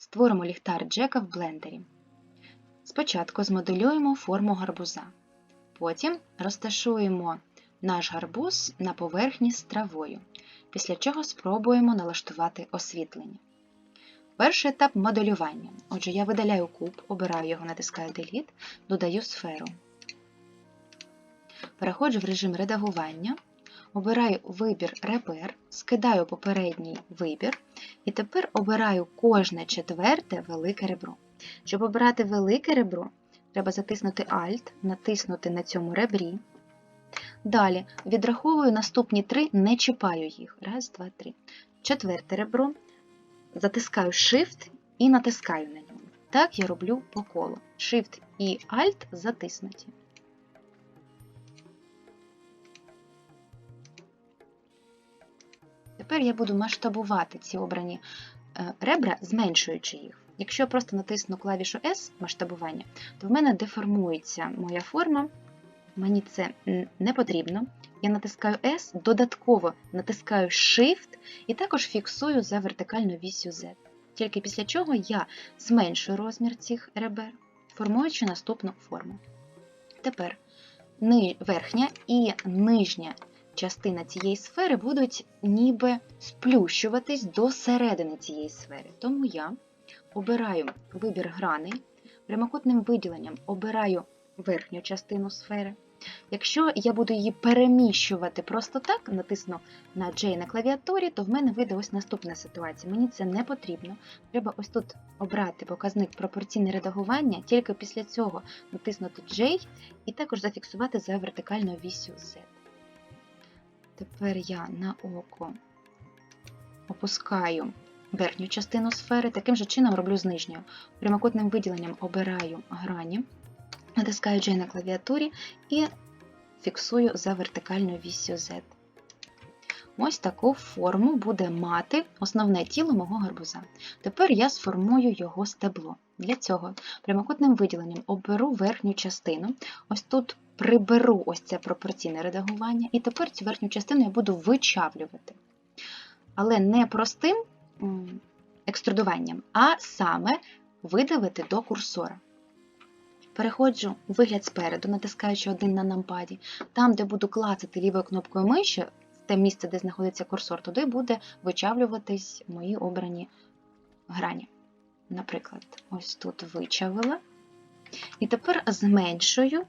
Створимо ліхтар Джека в блендері. Спочатку змоделюємо форму гарбуза. Потім розташуємо наш гарбуз на поверхні з травою, після чого спробуємо налаштувати освітлення. Перший етап моделювання. Отже, я видаляю куб, обираю його, натискаю Delete, додаю сферу. Переходжу в режим редагування, обираю вибір ребер, скидаю попередній вибір і тепер обираю кожне четверте велике ребро. Щоб обирати велике ребро, треба затиснути Alt, натиснути на цьому ребрі. Далі відраховую наступні три, не чіпаю їх. Раз, два, три. Четверте ребро. Затискаю Shift і натискаю на нього. Так я роблю по колу. Shift і Alt затиснуті. Тепер я буду масштабувати ці обрані е, ребра, зменшуючи їх. Якщо я просто натисну клавішу S масштабування, то в мене деформується моя форма. Мені це не потрібно. Я натискаю S, додатково натискаю Shift і також фіксую за вертикальною вісю Z. Тільки після чого я зменшую розмір цих ребер, формуючи наступну форму. Тепер верхня і нижня частина цієї сфери будуть ніби сплющуватись до середини цієї сфери. Тому я обираю вибір грани, прямокутним виділенням обираю верхню частину сфери. Якщо я буду її переміщувати просто так, натисну на J на клавіатурі, то в мене вийде ось наступна ситуація. Мені це не потрібно. Треба ось тут обрати показник пропорційне редагування, тільки після цього натиснути J і також зафіксувати за вертикальною вісю Z. Тепер я на око опускаю верхню частину сфери, таким же чином роблю з нижньою. Прямокутним виділенням обираю грані, натискаю J на клавіатурі і фіксую за вертикальною вісю Z. Ось таку форму буде мати основне тіло мого гарбуза. Тепер я сформую його стебло. Для цього прямокутним виділенням оберу верхню частину. Ось тут приберу ось це пропорційне редагування, і тепер цю верхню частину я буду вичавлювати. Але не простим екструдуванням, а саме видавити до курсора. Переходжу у вигляд спереду, натискаючи один на нампаді. Там, де буду клацати лівою кнопкою миші, те місце, де знаходиться курсор, туди буде вичавлюватись мої обрані грані. Наприклад, ось тут вичавила. І тепер зменшую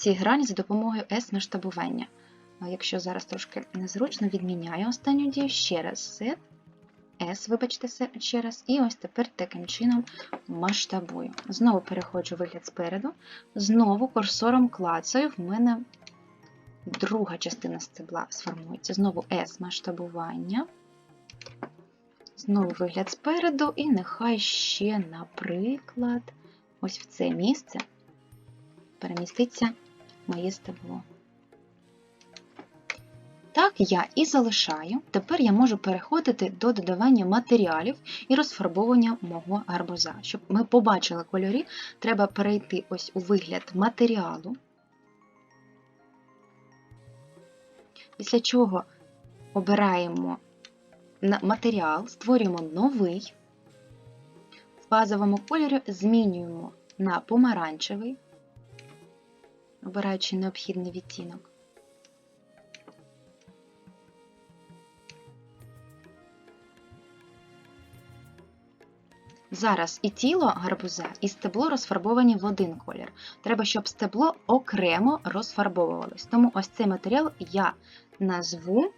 ці грані за допомогою S-масштабування. Якщо зараз трошки незручно, відміняю останню дію ще раз Z, S, вибачте ще раз, і ось тепер таким чином масштабую. Знову переходжу вигляд спереду, знову курсором клацаю, в мене друга частина стебла сформується. Знову S масштабування. Знову вигляд спереду, і нехай ще, наприклад, ось в це місце переміститься моє стебло. Так я і залишаю. Тепер я можу переходити до додавання матеріалів і розфарбовування мого гарбуза. Щоб ми побачили кольорі, треба перейти ось у вигляд матеріалу. Після чого обираємо матеріал, створюємо новий, в базовому кольорі змінюємо на помаранчевий, обираючи необхідний відтінок. Зараз і тіло гарбуза, і стебло розфарбовані в один колір. Треба, щоб стебло окремо розфарбовувалось. Тому ось цей матеріал я назву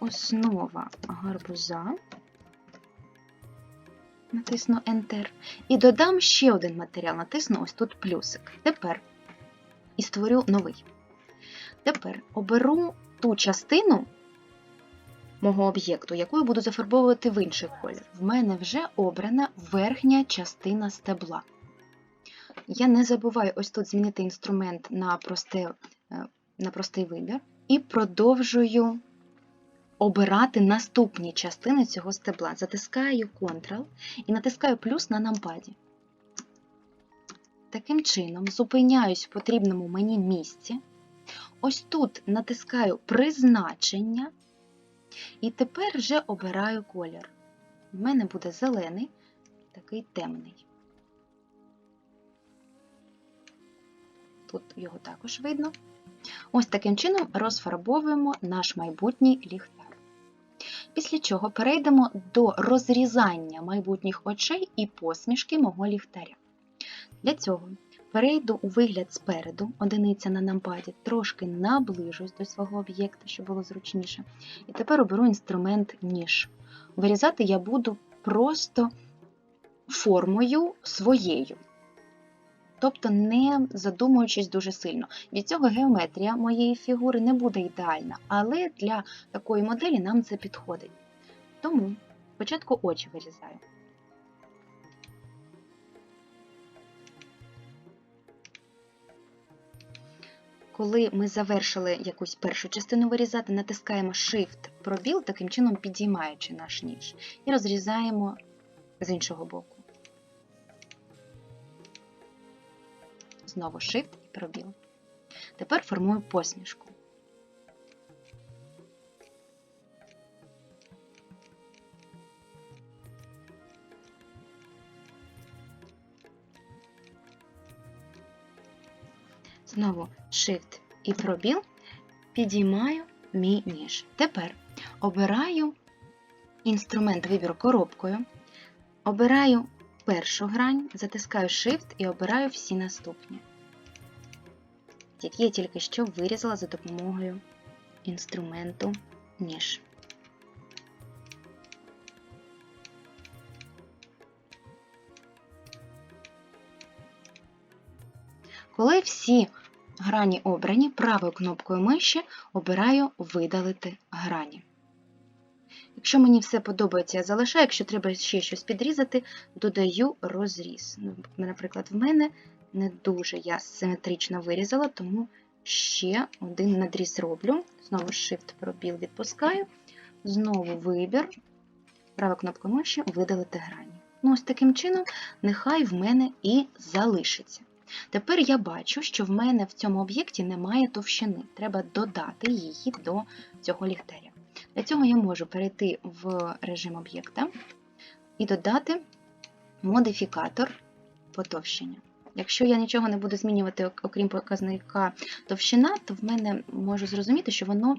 основа гарбуза. Натисну Enter. І додам ще один матеріал, натисну ось тут плюсик. Тепер і створю новий. Тепер оберу ту частину мого об'єкту, яку я буду зафарбовувати в інший колір. В мене вже обрана верхня частина стебла. Я не забуваю ось тут змінити інструмент на, просте, на простий вибір і продовжую обирати наступні частини цього стебла. Затискаю Ctrl і натискаю плюс на нампаді. Таким чином, зупиняюсь в потрібному мені місці. Ось тут натискаю призначення, і тепер вже обираю колір. в мене буде зелений, такий темний. Тут його також видно. Ось таким чином розфарбовуємо наш майбутній ліхтар. Після чого перейдемо до розрізання майбутніх очей і посмішки мого ліхтаря. Для цього перейду у вигляд спереду, одиниця на нампаді, трошки наближусь до свого об'єкта, щоб було зручніше. І тепер оберу інструмент ніж. Вирізати я буду просто формою своєю. Тобто не задумуючись дуже сильно. Від цього геометрія моєї фігури не буде ідеальна, але для такої моделі нам це підходить. Тому спочатку очі вирізаю. Коли ми завершили якусь першу частину вирізати, натискаємо Shift пробіл, таким чином підіймаючи наш ніж, і розрізаємо з іншого боку. Знову Shift і пробіл. Тепер формую посмішку. Знову Shift і пробіл, підіймаю мій ніж. Тепер обираю інструмент вибіру коробкою, обираю першу грань, затискаю Shift і обираю всі наступні, які я тільки що вирізала за допомогою інструменту ніж. Коли всі грані обрані, правою кнопкою миші обираю Видалити грані. Якщо мені все подобається, я залишаю, якщо треба ще щось підрізати, додаю розріз. Ну, Наприклад, в мене не дуже я симетрично вирізала, тому ще один надріз роблю. Знову Shift пробіл відпускаю. Знову вибір, права кнопка миші видалити грані. Ну, ось таким чином, нехай в мене і залишиться. Тепер я бачу, що в мене в цьому об'єкті немає товщини. Треба додати її до цього ліхтаря. Для цього я можу перейти в режим об'єкта і додати модифікатор потовщення. Якщо я нічого не буду змінювати, окрім показника товщина, то в мене можу зрозуміти, що воно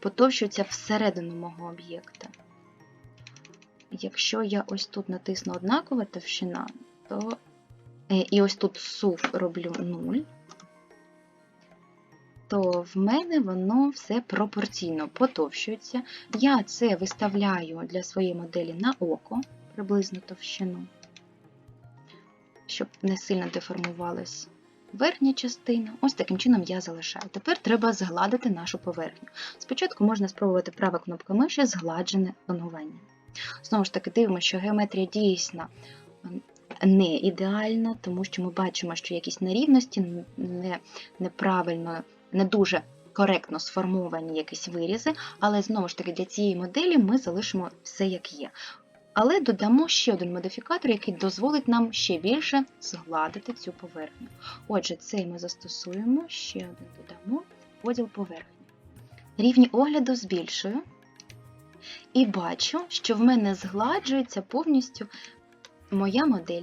потовщується всередину мого об'єкта. Якщо я ось тут натисну однакова товщина, то і ось тут сув роблю 0, то в мене воно все пропорційно потовщується. Я це виставляю для своєї моделі на око, приблизно товщину, щоб не сильно деформувалась верхня частина. Ось таким чином я залишаю. Тепер треба згладити нашу поверхню. Спочатку можна спробувати права кнопка миші згладжене тонування. Знову ж таки, дивимося, що геометрія дійсно не ідеальна, тому що ми бачимо, що якісь нерівності не, неправильно, не дуже коректно сформовані якісь вирізи, але знову ж таки для цієї моделі ми залишимо все як є. Але додамо ще один модифікатор, який дозволить нам ще більше згладити цю поверхню. Отже, цей ми застосуємо, ще один додамо поділ поверхні. Рівні огляду збільшую. І бачу, що в мене згладжується повністю моя модель.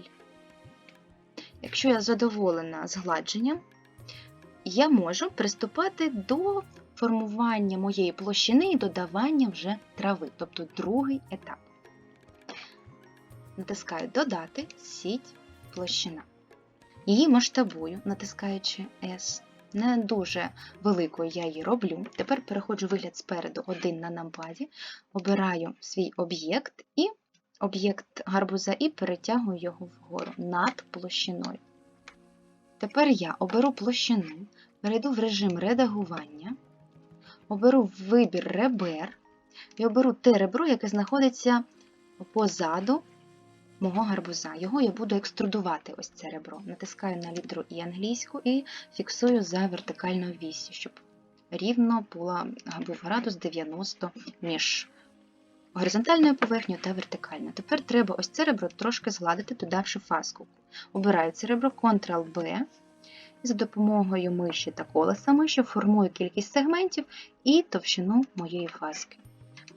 Якщо я задоволена згладженням, я можу приступати до формування моєї площини і додавання вже трави, тобто другий етап. Натискаю Додати сіть площина. Її масштабую, натискаючи S. Не дуже великою я її роблю. Тепер переходжу вигляд спереду один на нампаді, обираю свій об'єкт і об'єкт гарбуза і перетягую його вгору над площиною. Тепер я оберу площину, перейду в режим редагування, оберу вибір ребер і оберу те ребро, яке знаходиться позаду мого гарбуза. Його я буду екструдувати ось це ребро. Натискаю на літеру і англійську і фіксую за вертикальною вісю, щоб рівно була, був градус 90 між горизонтальною поверхнею та вертикальною. Тепер треба ось це ребро трошки згладити, додавши фаску. Обираю це ребро Ctrl-B. І за допомогою миші та колеса миші формую кількість сегментів і товщину моєї фаски.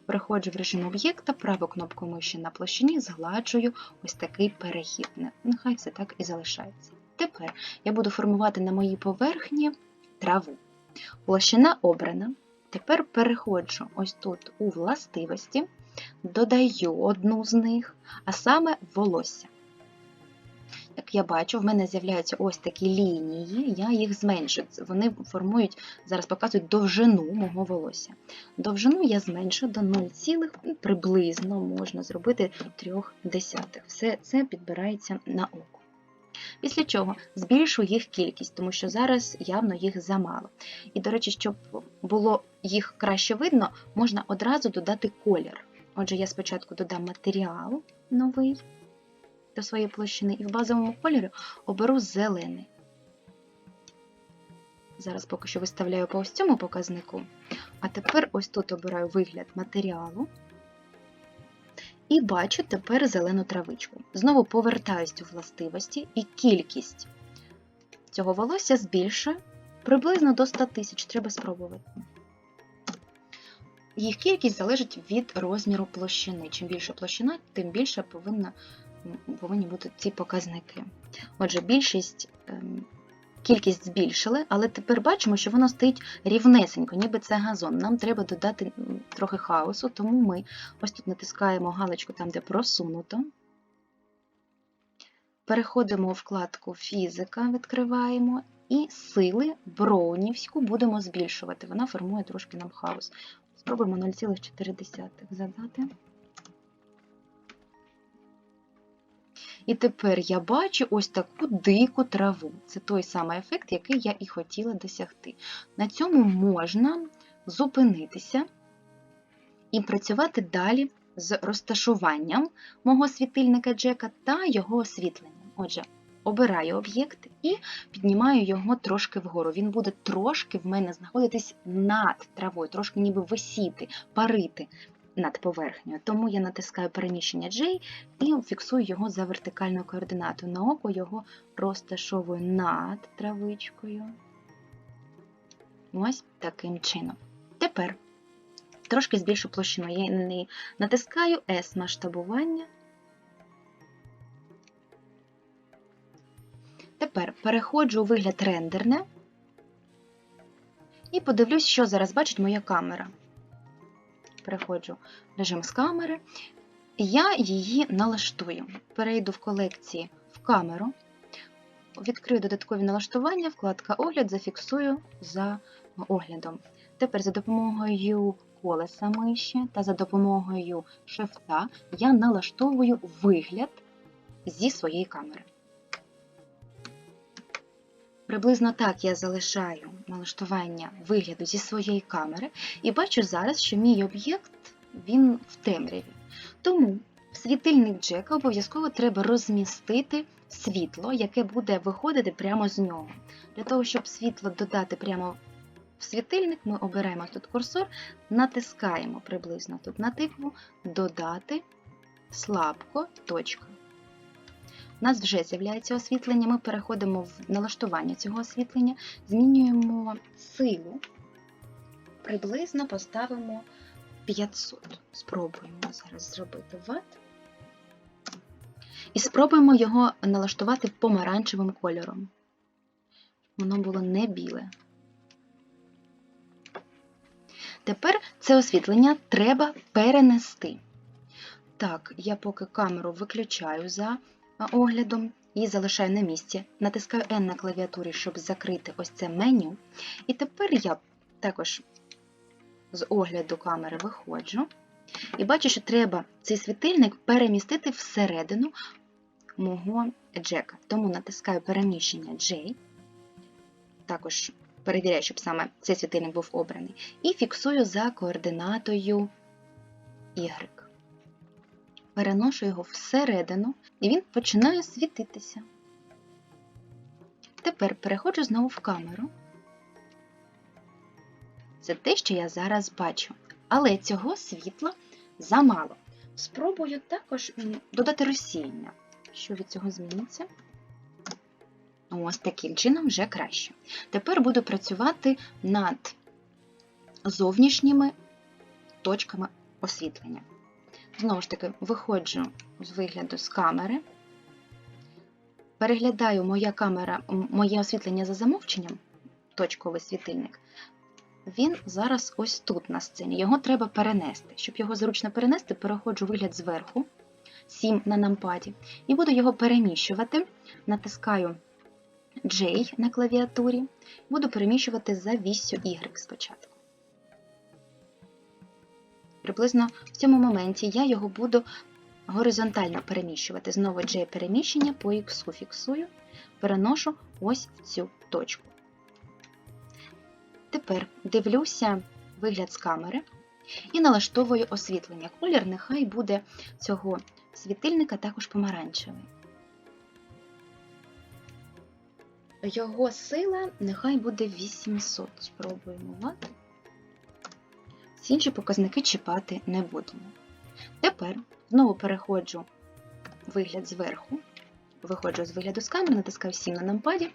Переходжу в режим об'єкта, праву кнопку миші на площині, згладжую ось такий перехід. Нехай все так і залишається. Тепер я буду формувати на моїй поверхні траву. Площина обрана. Тепер переходжу ось тут у властивості, додаю одну з них, а саме волосся. Як я бачу, в мене з'являються ось такі лінії, я їх зменшую. Вони формують, зараз показують довжину мого волосся. Довжину я зменшу до 0, ну, приблизно можна зробити 3 десятих. Все це підбирається на око. Після чого збільшу їх кількість, тому що зараз явно їх замало. І, до речі, щоб було їх краще видно, можна одразу додати колір. Отже, я спочатку додам матеріал новий до своєї площини, і в базовому кольорі оберу зелений. Зараз поки що виставляю по ось цьому показнику. А тепер ось тут обираю вигляд матеріалу. І бачу тепер зелену травичку. Знову повертаюсь у властивості, і кількість цього волосся збільшую приблизно до 100 тисяч. Треба спробувати. Їх кількість залежить від розміру площини. Чим більше площина, тим більше повинна, повинні бути ці показники. Отже, більшість, ем, кількість збільшили, але тепер бачимо, що воно стоїть рівнесенько, ніби це газон. Нам треба додати трохи хаосу, тому ми ось тут натискаємо галочку там, де просунуто. Переходимо у вкладку Фізика, відкриваємо і сили Броунівську будемо збільшувати. Вона формує трошки нам хаос. Спробуємо 0,4 задати. І тепер я бачу ось таку дику траву. Це той самий ефект, який я і хотіла досягти. На цьому можна зупинитися і працювати далі з розташуванням мого світильника Джека та його освітленням. Отже, обираю об'єкт і піднімаю його трошки вгору. Він буде трошки в мене знаходитись над травою, трошки ніби висіти, парити над поверхнею. Тому я натискаю переміщення J і фіксую його за вертикальною координатою. На око його розташовую над травичкою. Ось таким чином. Тепер трошки збільшу площину. Я не натискаю S масштабування. Тепер переходжу у вигляд рендерне і подивлюсь, що зараз бачить моя камера. Переходжу в режим з камери. Я її налаштую. Перейду в колекції в камеру, відкрию додаткові налаштування, вкладка Огляд, зафіксую за оглядом. Тепер за допомогою колеса миші та за допомогою шифта я налаштовую вигляд зі своєї камери. Приблизно так я залишаю налаштування вигляду зі своєї камери і бачу зараз, що мій об'єкт він в темряві. Тому світильник Джека обов'язково треба розмістити світло, яке буде виходити прямо з нього. Для того, щоб світло додати прямо в світильник, ми обираємо тут курсор, натискаємо приблизно тут на тикву, додати слабко точка. У нас вже з'являється освітлення, ми переходимо в налаштування цього освітлення, змінюємо силу, приблизно поставимо 500. Спробуємо зараз зробити ват. І спробуємо його налаштувати помаранчевим кольором. Воно було не біле. Тепер це освітлення треба перенести. Так, я поки камеру виключаю за оглядом і залишаю на місці. Натискаю N на клавіатурі, щоб закрити ось це меню. І тепер я також з огляду камери виходжу. І бачу, що треба цей світильник перемістити всередину мого джека. Тому натискаю переміщення J, також перевіряю, щоб саме цей світильник був обраний, і фіксую за координатою Y. Переношу його всередину, і він починає світитися. Тепер переходжу знову в камеру. Це те, що я зараз бачу. Але цього світла замало. Спробую також додати розсіяння. Що від цього зміниться? Ось таким чином вже краще. Тепер буду працювати над зовнішніми точками освітлення. Знову ж таки, виходжу з вигляду з камери, переглядаю моя камера, моє освітлення за замовченням, точковий світильник. Він зараз ось тут на сцені. Його треба перенести. Щоб його зручно перенести, переходжу вигляд зверху, 7 на нампаді, і буду його переміщувати. Натискаю J на клавіатурі, буду переміщувати за віссю Y спочатку. Приблизно в цьому моменті я його буду горизонтально переміщувати. Знову J переміщення по X фіксую, переношу ось в цю точку. Тепер дивлюся вигляд з камери і налаштовую освітлення. Колір нехай буде цього світильника також помаранчевий. Його сила нехай буде 800. Спробуємо ват. Інші показники чіпати не будемо. Тепер знову переходжу вигляд зверху, виходжу з вигляду з камери, натискаю 7 на нампаді,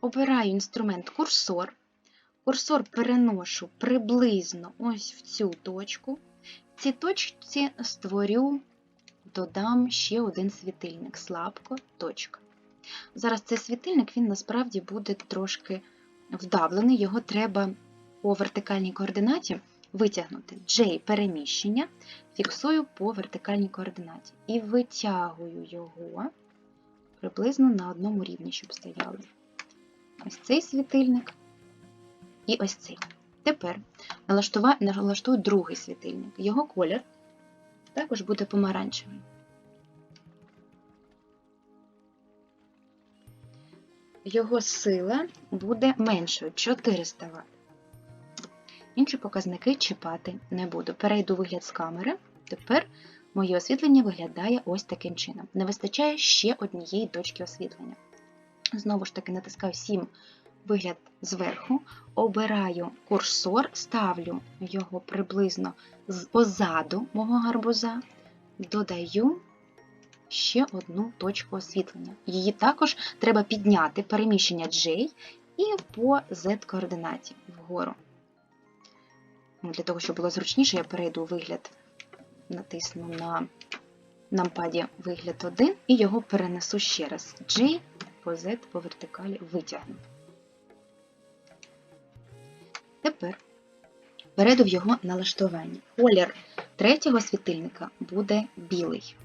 обираю інструмент курсор. Курсор переношу приблизно ось в цю точку. В цій точці створю, додам ще один світильник, слабко, точка. Зараз цей світильник він насправді буде трошки вдавлений, його треба по вертикальній координаті витягнути. J переміщення, фіксую по вертикальній координаті і витягую його приблизно на одному рівні, щоб стояли. Ось цей світильник і ось цей. Тепер налаштую другий світильник. Його колір також буде помаранчевий. Його сила буде меншою 400 Вт. Інші показники чіпати не буду. Перейду вигляд з камери. Тепер моє освітлення виглядає ось таким чином. Не вистачає ще однієї точки освітлення. Знову ж таки, натискаю 7 вигляд зверху, обираю курсор, ставлю його приблизно позаду мого гарбуза, додаю ще одну точку освітлення. Її також треба підняти переміщення J і по Z-координаті вгору. Ну, Для того, щоб було зручніше, я перейду вигляд, натисну на нампаді вигляд 1 і його перенесу ще раз. J по Z по вертикалі витягну. Тепер перейду в його налаштування. Колір третього світильника буде білий.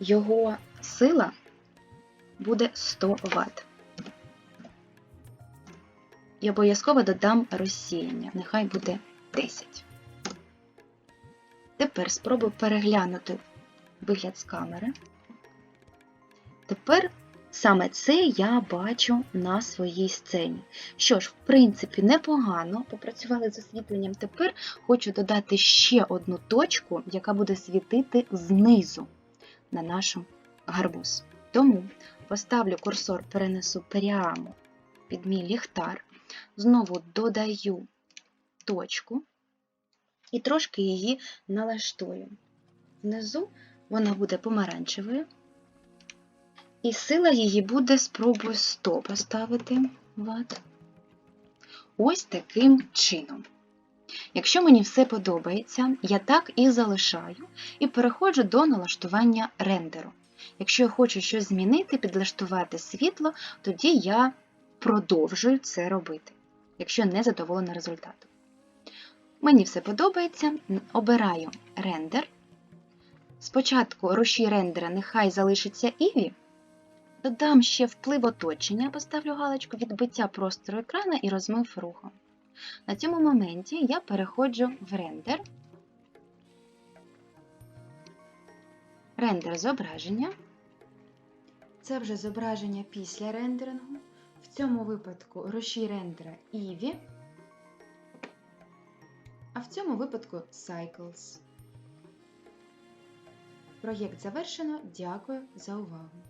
Його сила буде 100 Вт. І обов'язково додам розсіяння, нехай буде 10. Тепер спробую переглянути вигляд з камери. Тепер саме це я бачу на своїй сцені. Що ж, в принципі, непогано попрацювали з освітленням. Тепер хочу додати ще одну точку, яка буде світити знизу на нашу гарбуз. Тому поставлю курсор, перенесу прямо під мій ліхтар, знову додаю точку і трошки її налаштую. Внизу вона буде помаранчевою, і сила її буде, спробую 100 поставити ват. Ось таким чином. Якщо мені все подобається, я так і залишаю і переходжу до налаштування рендеру. Якщо я хочу щось змінити, підлаштувати світло, тоді я продовжую це робити, якщо не задоволена результатом. Мені все подобається, обираю рендер. Спочатку рушій рендера нехай залишиться Іві. Додам ще вплив оточення, поставлю галочку відбиття простору екрана і розмив рухом. На цьому моменті я переходжу в рендер, рендер зображення. Це вже зображення після рендерингу. Цьому випадку Роші рендера Іві, а в цьому випадку Cycles. Проєкт завершено. Дякую за увагу!